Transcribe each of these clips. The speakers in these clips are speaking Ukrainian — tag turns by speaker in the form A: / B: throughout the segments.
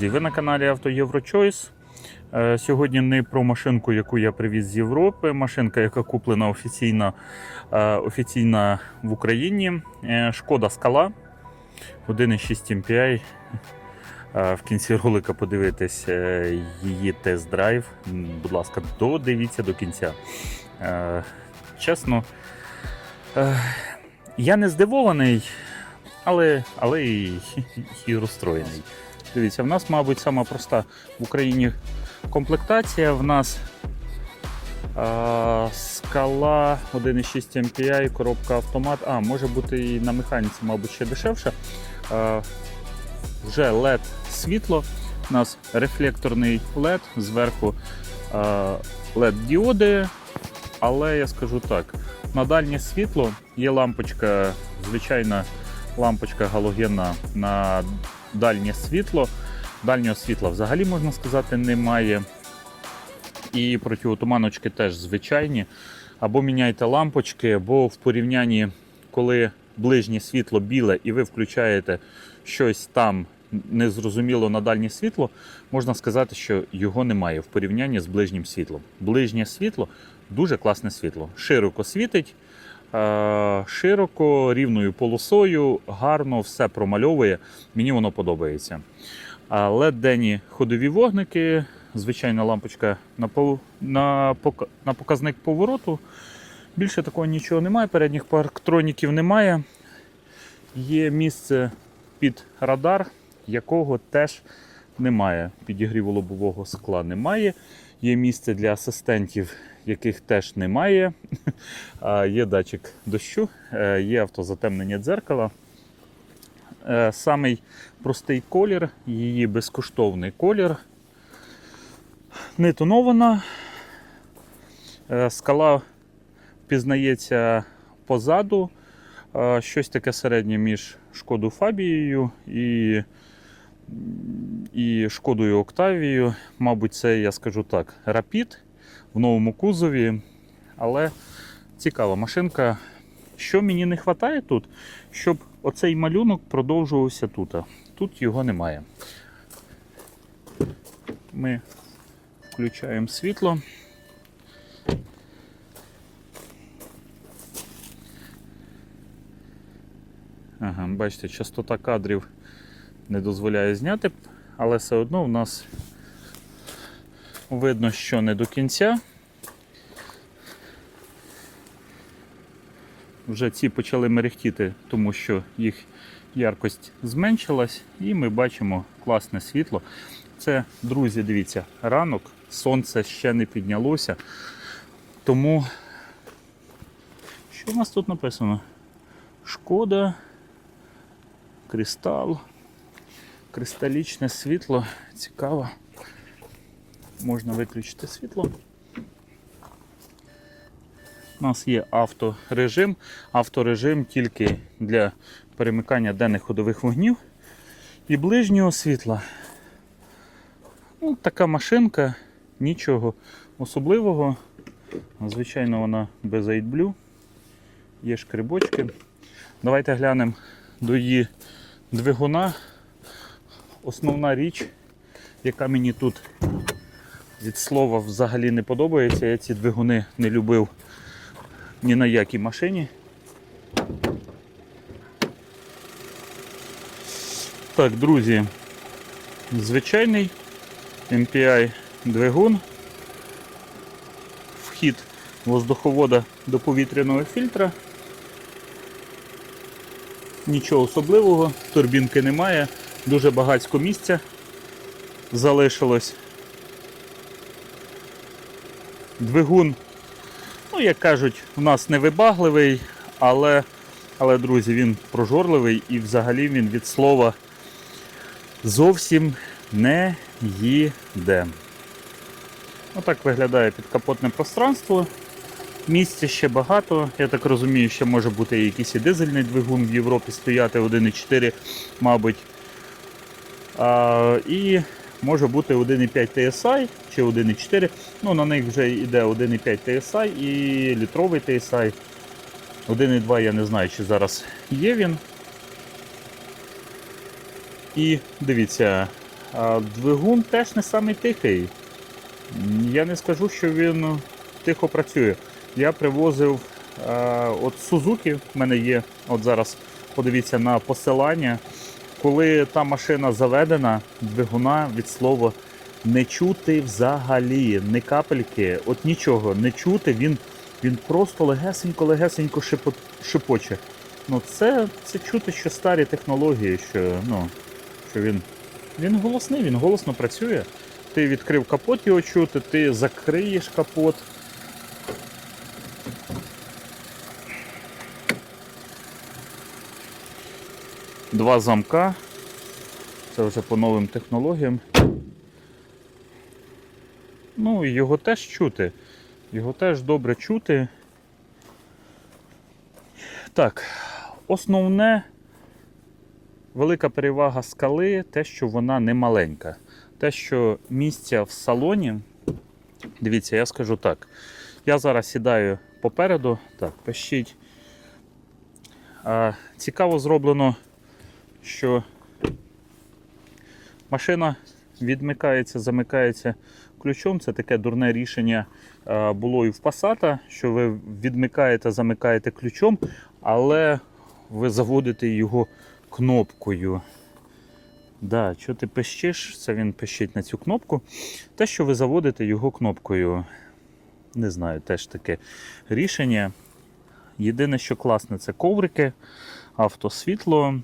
A: Друзі! Ви на каналі Авто Єврочойс. Е, Сьогодні не про машинку, яку я привіз з Європи. Машинка, яка куплена офіційно, е, офіційно в Україні. Е, Шкода Скала 1,6 MPI. В кінці ролика подивитись її тест-драйв. Будь ласка, додивіться до кінця. Чесно, я не здивований, але, але і, і розстроєний. Дивіться, в нас, мабуть, сама проста в Україні комплектація. В нас а, скала 1,6 MPI, коробка автомат. А, може бути і на механіці, мабуть, ще дешевше. А, вже LED світло. У нас рефлекторний LED, зверху а, LED діоди. Але я скажу так: на дальнє світло є лампочка, звичайна лампочка галогенна на дальнє світло. Дальнього світла взагалі можна сказати немає. І протиотуманочки теж звичайні. Або міняйте лампочки, або в порівнянні, коли ближнє світло біле і ви включаєте щось там незрозуміло на дальнє світло, можна сказати, що його немає в порівнянні з ближнім світлом. Ближнє світло дуже класне світло. Широко світить, широко, рівною полосою, гарно все промальовує. Мені воно подобається. Led денні ходові вогники, звичайна лампочка на показник повороту. Більше такого нічого немає, передніх парктроніків немає. Є місце під радар, якого теж немає. Підігріву лобового скла немає. Є місце для асистентів, яких теж немає. Є датчик дощу, е, є автозатемнення дзеркала. Е, Самий простий колір, її безкоштовний колір. Не тонована. Е, Скала впізнається позаду. Щось таке середнє між шкоду Фабією і, і шкодою Октавією. Мабуть, це, я скажу так, Rapid в новому кузові. Але цікава машинка. Що мені не вистачає тут, щоб оцей малюнок продовжувався тут. Тут його немає. Ми включаємо світло. Ага, бачите, частота кадрів не дозволяє зняти, але все одно в нас видно, що не до кінця. Вже ці почали мерехтіти, тому що їх яркость зменшилась, і ми бачимо класне світло. Це, друзі, дивіться, ранок, сонце ще не піднялося. Тому, що в нас тут написано? Шкода, кристал, кристалічне світло. Цікаво. Можна виключити світло. У нас є авторежим. Авторежим тільки для перемикання денних ходових вогнів і ближнього світла. Ну, така машинка, нічого особливого. Звичайно, вона без AidBlue. Є шкрибочки. Давайте глянемо до її двигуна. Основна річ, яка мені тут від слова взагалі не подобається, я ці двигуни не любив ні на якій машині. Так, друзі, звичайний MPI двигун, вхід воздуховода до повітряного фільтра. Нічого особливого, турбінки немає, дуже багатько місця залишилось. Двигун Ну, як кажуть, у нас не вибагливий, але, але друзі, він прожорливий і взагалі він від слова зовсім не їде. Отак виглядає підкапотне пространство. Місця ще багато. Я так розумію, ще може бути якийсь і дизельний двигун в Європі стояти 1,4, мабуть. І може бути 1,5 TSI чи 1,4. Ну, на них вже йде 1,5 TSI і літровий TSI. 1,2 я не знаю, чи зараз є він. І дивіться, двигун теж не самий тихий. Я не скажу, що він тихо працює. Я привозив от Сузуки, в мене є, от зараз подивіться на посилання. Коли та машина заведена, двигуна від слова не чути взагалі, не капельки, от нічого не чути, він, він просто легесенько-легесенько шипо, шипоче. Ну це, це чути, що старі технології, що, ну, що він, він голосний, він голосно працює. Ти відкрив капот його чути, ти закриєш капот. Два замка. Це вже по новим технологіям. Ну, і його теж чути. Його теж добре чути. Так, основне велика перевага скали те, що вона не маленька. Те, що місця в салоні. Дивіться, я скажу так. Я зараз сідаю попереду. Так, пишіть. Цікаво зроблено, що машина відмикається, замикається ключом. Це таке дурне рішення було і в Passat, що ви відмикаєте, замикаєте ключом, але ви заводите його кнопкою. Да, що ти пищиш, це він пищить на цю кнопку. Те, що ви заводите його кнопкою. Не знаю, теж таке рішення. Єдине, що класне, це коврики, автосвітло.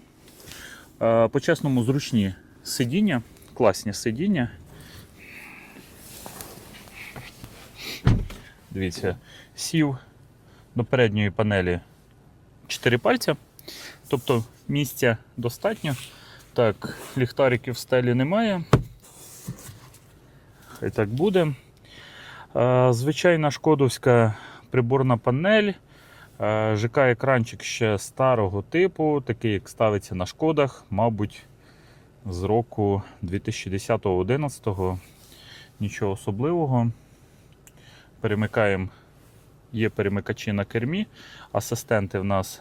A: Е, По-чесному, зручні сидіння, класні сидіння. Дивіться, сів до передньої панелі 4 пальця. Тобто місця достатньо. Так, ліхтариків в стелі немає. Хай так буде. Е, Звичайна шкодовська приборна панель. Е, ЖК-екранчик ще старого типу, такий, як ставиться на шкодах, мабуть, з року 2010-2011. Нічого особливого. Перемикаємо, є перемикачі на кермі. Асистенти в нас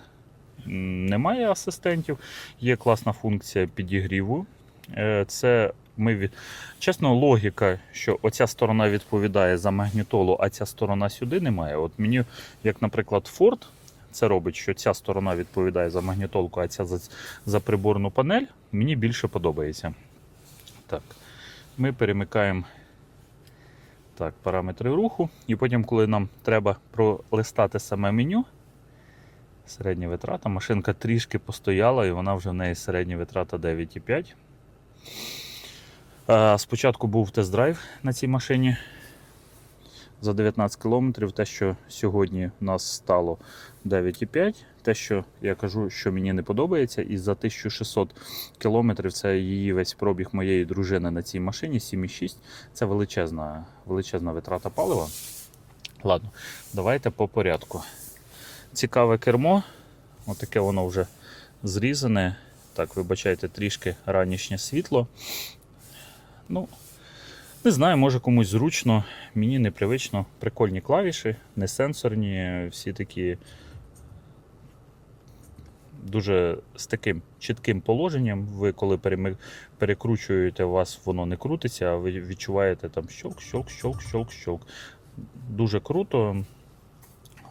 A: немає асистентів. Є класна функція підігріву. Е, Це ми від... Чесно, логіка, що оця сторона відповідає за магнітолу, а ця сторона сюди немає. От мені, як, наприклад, Ford це робить, що ця сторона відповідає за магнітолку, а ця за, за приборну панель, мені більше подобається. Так, ми перемикаємо так, параметри руху, і потім, коли нам треба пролистати саме меню, середня витрата, машинка трішки постояла, і вона вже в неї середня витрата 9,5. Е, Спочатку був тест-драйв на цій машині за 19 км. Те, що сьогодні в нас стало 9,5. Те, що я кажу, що мені не подобається, і за 1600 км це її весь пробіг моєї дружини на цій машині 7,6. Це величезна, величезна витрата палива. Ладно, давайте по порядку. Цікаве кермо. Отаке воно вже зрізане. Так, вибачайте, трішки ранішнє світло. Ну, не знаю, може комусь зручно, мені непривично. Прикольні клавіші, не сенсорні, всі такі дуже з таким чітким положенням. Ви коли перекручуєте, у вас воно не крутиться, а ви відчуваєте там щолк, щолк, щолк, щолк, щолк. Дуже круто.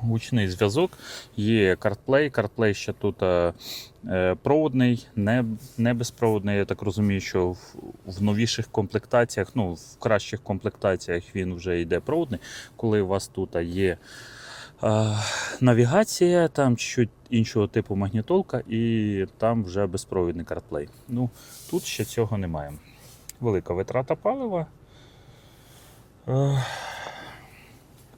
A: Гучний зв'язок, є CarPlay. CarPlay ще тут е, е, проводний, не, не безпроводний. Я так розумію, що в, в новіших комплектаціях, ну в кращих комплектаціях він вже йде проводний. Коли у вас тут є е, навігація, там чуть іншого типу магнітолка, і там вже безпровідний CarPlay. Ну, тут ще цього немає. Велика витрата палива. Е,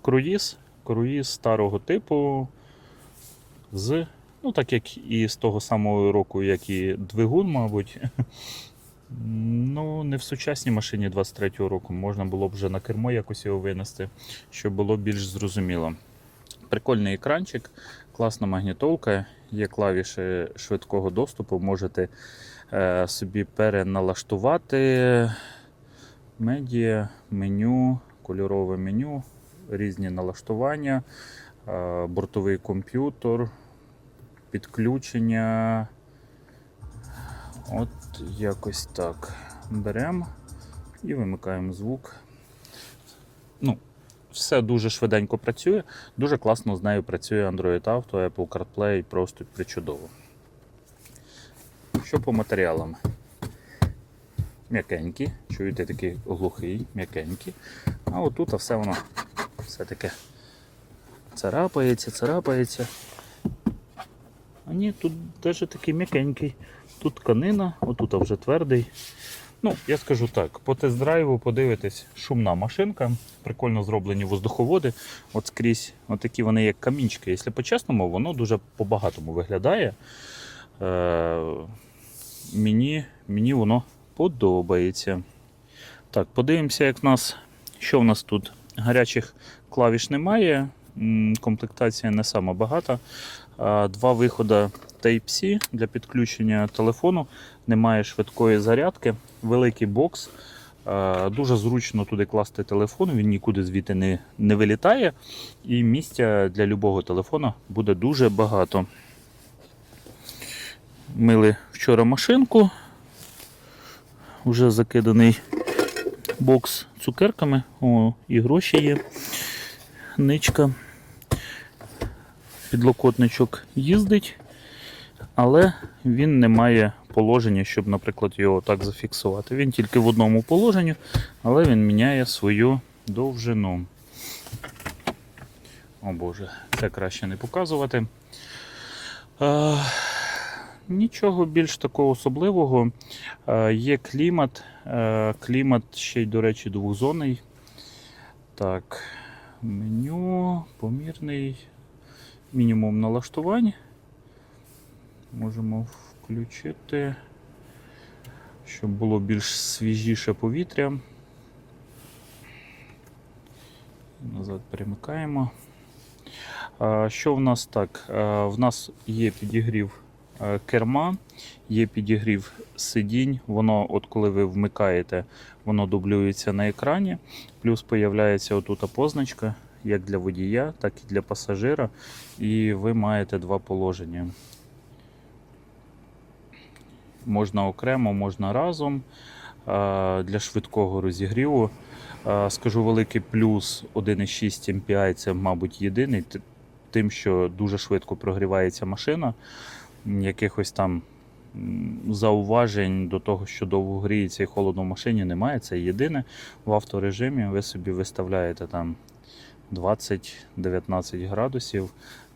A: круїз. Круїз старого типу з, ну так як і з того самого року, як і двигун, мабуть. Ну, не в сучасній машині 23-го року. Можна було б вже на кермо якось його винести, щоб було більш зрозуміло. Прикольний екранчик, класна магнітолка, є клавіші швидкого доступу. Можете е, собі переналаштувати медіа, меню, кольорове меню, різні налаштування, е, бортовий комп'ютер, підключення. От якось так. беремо і вимикаємо звук. Ну, все дуже швиденько працює. Дуже класно з нею працює Android Auto, Apple CarPlay, просто причудово. Що по матеріалам? М'якенькі, чуєте, такий глухий, м'якенькі. А отут все воно все таке царапається, царапається. А ні, тут теж такий м'якенький. Тут тканина, отут вже твердий. Ну, я скажу так, по тест-драйву подивитись, шумна машинка, прикольно зроблені воздуховоди. От скрізь, отакі вони як камінчики. Якщо по-чесному, воно дуже по-багатому виглядає. Е, мені, мені воно подобається. Так, подивимося, як в нас, що в нас тут. Гарячих клавіш немає, комплектація не сама багата. Два виходи Type-C для підключення телефону. Немає швидкої зарядки, великий бокс. Дуже зручно туди класти телефон, він нікуди звідти не, не вилітає. І місця для любого телефона буде дуже багато. Мили вчора машинку. Вже закиданий бокс цукерками. О, і гроші є. Ничка. Підлокотничок їздить, але він не має положення, щоб, наприклад, його так зафіксувати. Він тільки в одному положенні, але він міняє свою довжину. О Боже, це краще не показувати. Нічого більш такого особливого. А, є клімат. А, клімат ще й, до речі, двохзонний. Так, меню, помірний, мінімум налаштувань. Можемо включити, щоб було більш свіжіше повітря. Назад перемикаємо. Що в нас так? В нас є підігрів е, керма, є підігрів сидінь. Воно, от коли ви вмикаєте, воно дублюється на екрані. Плюс появляється отут позначка, як для водія, так і для пасажира. І ви маєте два положення. Можна окремо, можна разом. Для швидкого розігріву. Скажу великий плюс 1,6 MPI це, мабуть, єдиний, тим, що дуже швидко прогрівається машина. Якихось там зауважень до того, що довго гріється і холодно в машині, немає. Це єдине. В авторежимі ви собі виставляєте там 20-19 градусів.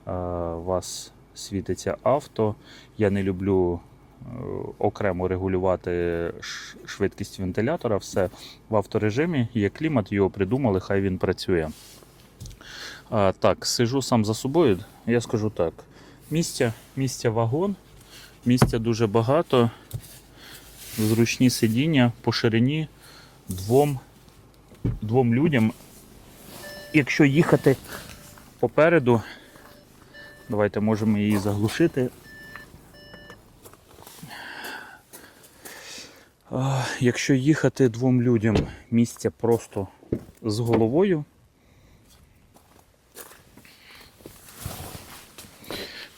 A: У вас світиться авто. Я не люблю е, окремо регулювати швидкість вентилятора. Все в авторежимі. Є клімат, його придумали, хай він працює. А, так, сижу сам за собою. Я скажу так: місця, місця вагон, місця дуже багато, зручні сидіння по ширині двом, двом людям. Якщо їхати попереду, давайте можемо її заглушити. Якщо їхати двом людям місця просто з головою.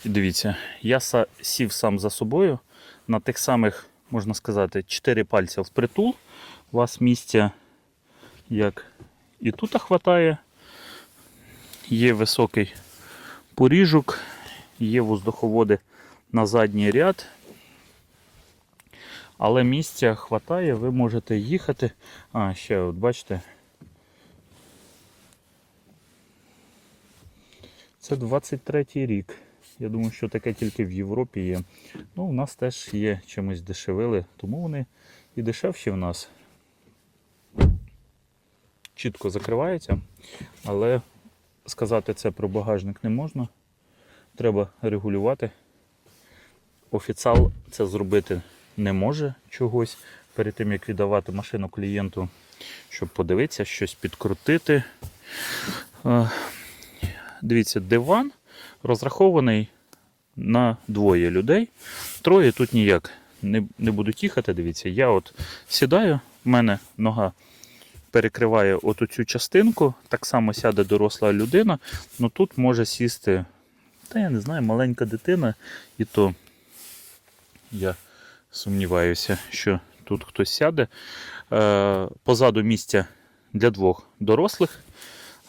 A: І дивіться, я сів сам за собою на тих самих, можна сказати, 4 пальця впритул. У вас місця як і тут хватає. Є високий поріжок, є воздуховоди на задній ряд. Але місця хватає, ви можете їхати. А, ще от бачите. Це 23-й рік. Я думаю, що таке тільки в Європі є. Ну, у нас теж є чимось дешевили, тому вони і дешевші в нас. Чітко закривається, але сказати це про багажник не можна. Треба регулювати. Офіціал це зробити не може чогось перед тим, як віддавати машину клієнту, щоб подивитися, щось підкрутити. Е, Дивіться, диван розрахований на двоє людей. Троє тут ніяк не, не будуть їхати. Дивіться, я от сідаю, в мене нога перекриває оту цю частинку, так само сяде доросла людина, ну тут може сісти, та я не знаю, маленька дитина, і то я сумніваюся, що тут. тут хтось сяде. Е, позаду місця для двох дорослих.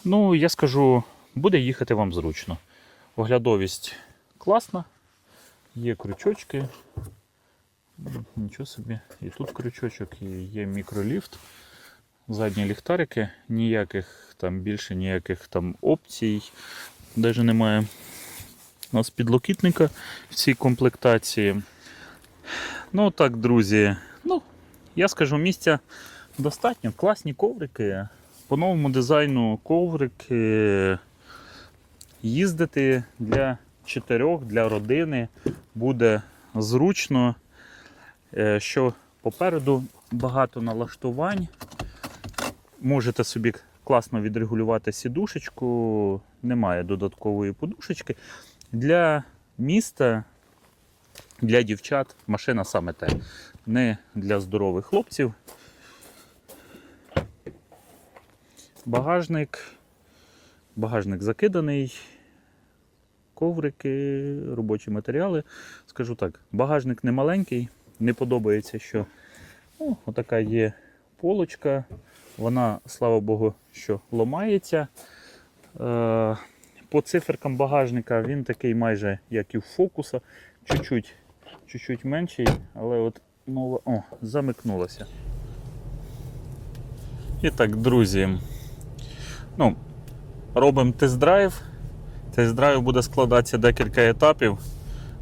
A: Ну, я скажу, буде їхати вам зручно. Оглядовість класна, є крючочки. Нічого собі, і тут крючочок, і є мікроліфт. Задні ліхтарики, ніяких там більше ніяких там опцій. Навіть немає у нас підлокітника в цій комплектації. Ну так, друзі. Ну, я скажу, місця достатньо. Класні коврики. По новому дизайну коврики. Їздити для чотирьох, для родини буде зручно. Е, Що попереду багато налаштувань. Можете собі класно відрегулювати сідушечку, немає додаткової подушечки. Для міста, для дівчат машина саме те. Не для здорових хлопців. Багажник. Багажник закиданий. Коврики, робочі матеріали. Скажу так, багажник не маленький. Не подобається, що ну, отака є полочка. Вона, слава Богу, що ломається. Е, по циферкам багажника він такий майже як і в фокуса, чуть-чуть, чуть-чуть менший, але от нова. О, замикнулося. І так, друзі. Ну, робимо тест-драйв. Тест-драйв буде складатися декілька етапів.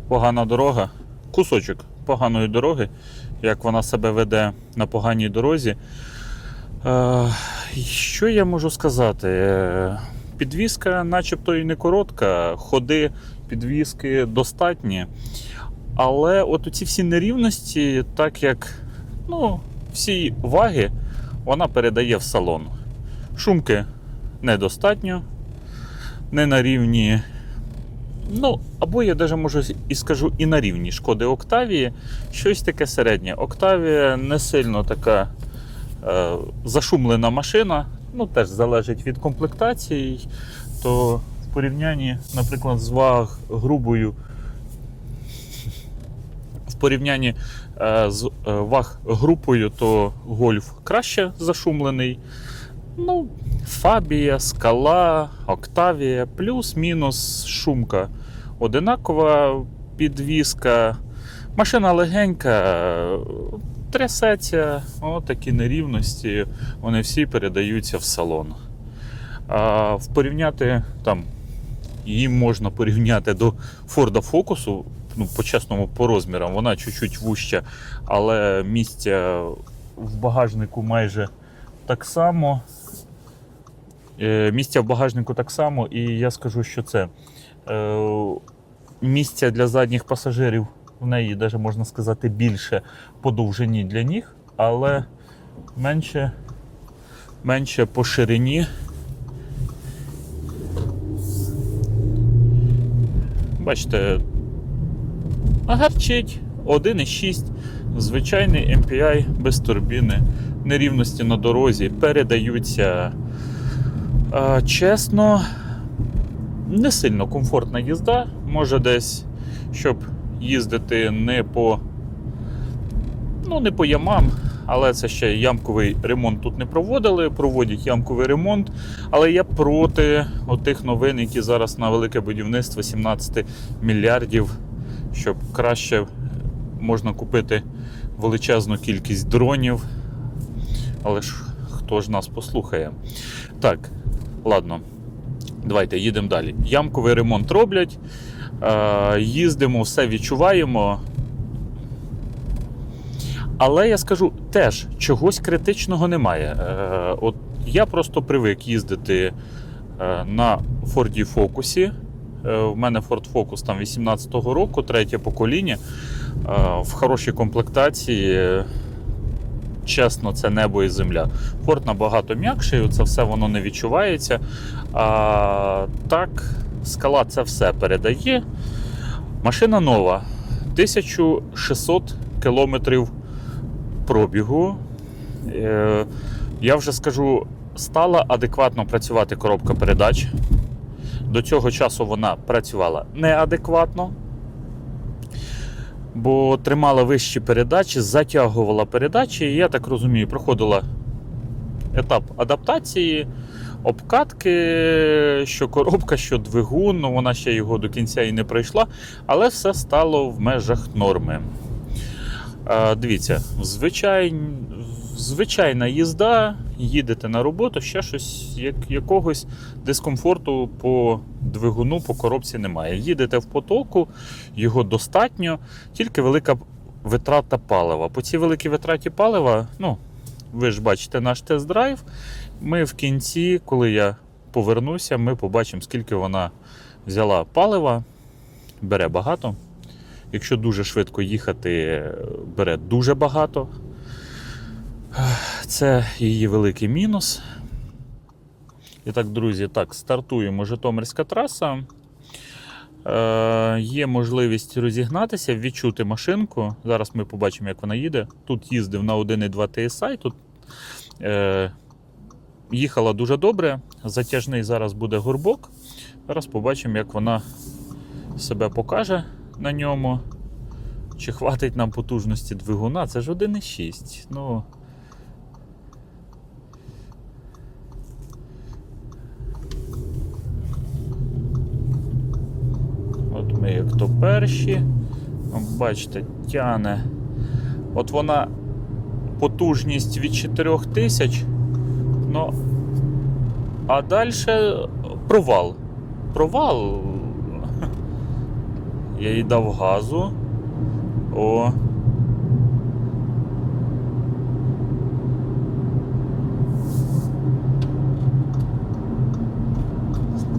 A: Погана дорога, кусочок поганої дороги, як вона себе веде на поганій дорозі. Е, що я можу сказати? Е, Підвізка, начебто і не коротка, ходи підвізки достатні. Але от ці всі нерівності, так як ну, всі ваги, вона передає в салон. Шумки недостатньо, не на рівні. Ну, або я навіть можу і скажу і на рівні шкоди Октавії. Щось таке середнє. Октавія не сильно така е, зашумлена машина, ну теж залежить від комплектації, то в порівнянні, наприклад, з ваг грубою, в порівнянні е, з е, ваг групою, то гольф краще зашумлений. Ну, Фабія, скала, Октавія, плюс-мінус шумка. Одинакова підвізка. Машина легенька, трясеться, О, такі нерівності, вони всі передаються в салон. А порівняти там, її можна порівняти до Ford Focus, ну, по-чесному, по розмірам, вона чуть-чуть вуща, але місця в багажнику майже так само. Е, Місця в багажнику так само, і я скажу, що це е, місця для задніх пасажирів в неї навіть можна сказати більше по довжині для ніг, але менше, менше по ширині. Бачите, гарчить 1,6, звичайний MPI без турбіни, нерівності на дорозі передаються. Чесно, не сильно комфортна їзда. Може десь, щоб їздити не по ну, не по ямам, але це ще ямковий ремонт тут не проводили. Проводять ямковий ремонт. Але я проти отих новин, які зараз на велике будівництво 17 мільярдів, щоб краще можна купити величезну кількість дронів. Але ж хто ж нас послухає? Так, ладно. Давайте їдемо далі. Ямковий ремонт роблять, е, їздимо, все відчуваємо. Але я скажу теж, чогось критичного немає. Е, от я просто привик їздити е, на Focus. Е, в мене Ford Focus там 18-го року, третє покоління. В хорошій комплектації. Чесно, це небо і земля. Форт набагато м'якший, це все воно не відчувається. А так, скала це все передає. Машина нова. 1600 кілометрів пробігу. Е, я вже скажу, стала адекватно працювати коробка передач. До цього часу вона працювала неадекватно. Бо тримала вищі передачі, затягувала передачі, і я так розумію, проходила етап адаптації, обкатки, що коробка, що двигун, ну вона ще його до кінця і не пройшла, але все стало в межах норми. Е, Дивіться, звичай... звичайна їзда, їдете на роботу, ще щось, як, якогось дискомфорту по двигуну, по коробці немає. Їдете в потоку, його достатньо, тільки велика витрата палива. По цій великій витраті палива, ну, ви ж бачите наш тест-драйв. Ми в кінці, коли я повернуся, ми побачимо, скільки вона взяла палива. Бере багато. Якщо дуже швидко їхати, бере дуже багато. Це її великий мінус. І так, друзі, так, стартуємо Житомирська траса. Е, є можливість розігнатися, відчути машинку. Зараз ми побачимо, як вона їде. Тут їздив на 1,2 TSI. Тут е, їхала дуже добре. Затяжний зараз буде горбок. Зараз побачимо, як вона себе покаже на ньому. Чи хватить нам потужності двигуна? Це ж 1,6. Ну. От ми як то перші. Бачите, тяне. От вона потужність від 4000. Ну, а далі провал. Провал. Я їй дав газу. О.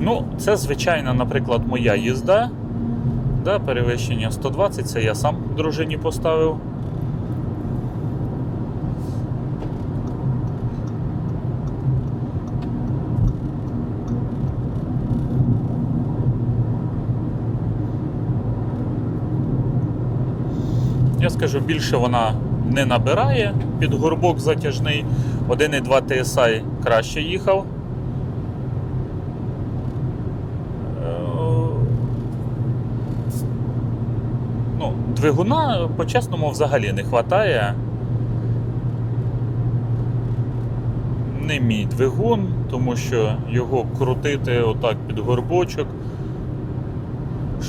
A: Ну, це звичайна, наприклад, моя їзда. Да, перевищення 120, це я сам дружині поставив. Я скажу, більше вона не набирає під горбок затяжний. 1,2 TSI краще їхав. Е, Ну, двигуна, по-чесному, взагалі не вистачає. Не мій двигун, тому що його крутити отак під горбочок.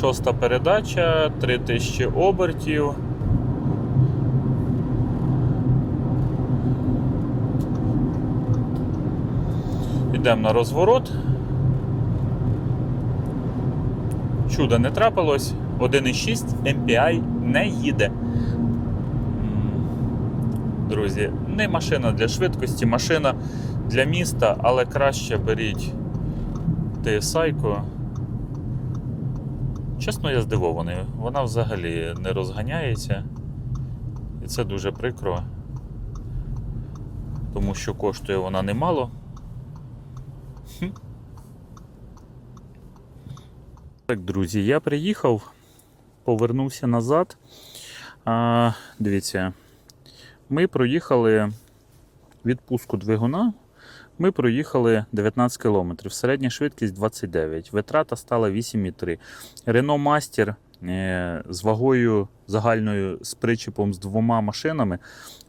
A: Шоста передача, 3000 обертів. Йдемо на розворот. Чуда не трапилось. 1,6 MPI не їде. Друзі, не машина для швидкості, машина для міста, але краще беріть TSI-ку. Чесно, я здивований. Вона взагалі не розганяється. І це дуже прикро. Тому що коштує вона немало. Так, друзі, я приїхав, повернувся назад. А, дивіться, ми проїхали відпустку двигуна. Ми проїхали 19 км, середня швидкість 29, витрата стала 8,3. Renault Master е, з вагою загальною з причепом з двома машинами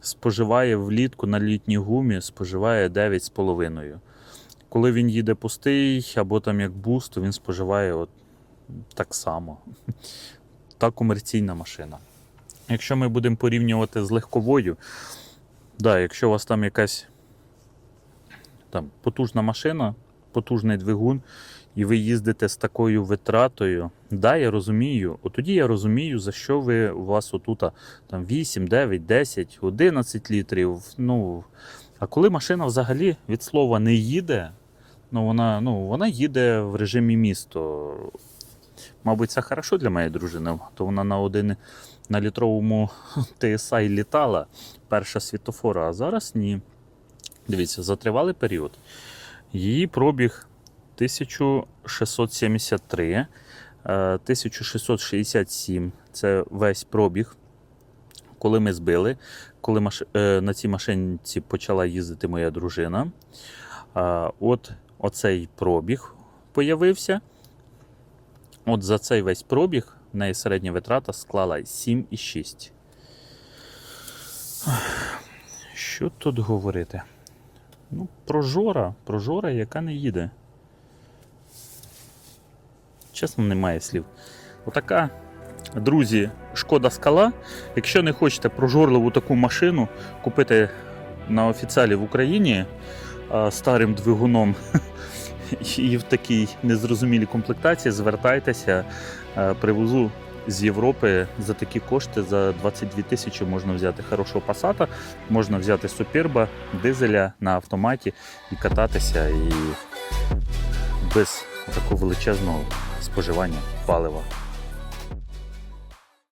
A: споживає влітку на літній гумі споживає 9,5. Коли він їде пустий або там як буст, то він споживає от так само. Та комерційна машина. Якщо ми будемо порівнювати з легковою, да, якщо у вас там якась там, потужна машина, потужний двигун, і ви їздите з такою витратою, да, я розумію. От тоді я розумію, за що ви у вас отута там 8, 9, 10, 11 літрів. Ну, а коли машина взагалі від слова не їде, ну вона, ну, вона їде в режимі місто. Мабуть, це хорошо для моєї дружини, то вона на один на літровому TSI літала перша світофора, а зараз ні. Дивіться, за тривалий період. Її пробіг 1673, е, 1667 це весь пробіг. Коли ми збили, коли маш... е, на цій машинці почала їздити моя дружина. От оцей пробіг появився. От за цей весь пробіг В неї середня витрата склала 7,6. Що тут говорити? Ну, про жора, про жора, яка не їде. Чесно, немає слів. Отака, друзі, шкода скала. Якщо не хочете прожорливу таку машину купити на офіціалі в Україні старим двигуном і в такій незрозумілій комплектації, звертайтеся, а, привезу з Європи за такі кошти за 22 тисячі можна взяти хорошого пасата, можна взяти суперба, дизеля на автоматі і кататися і без такого величезного споживання палива.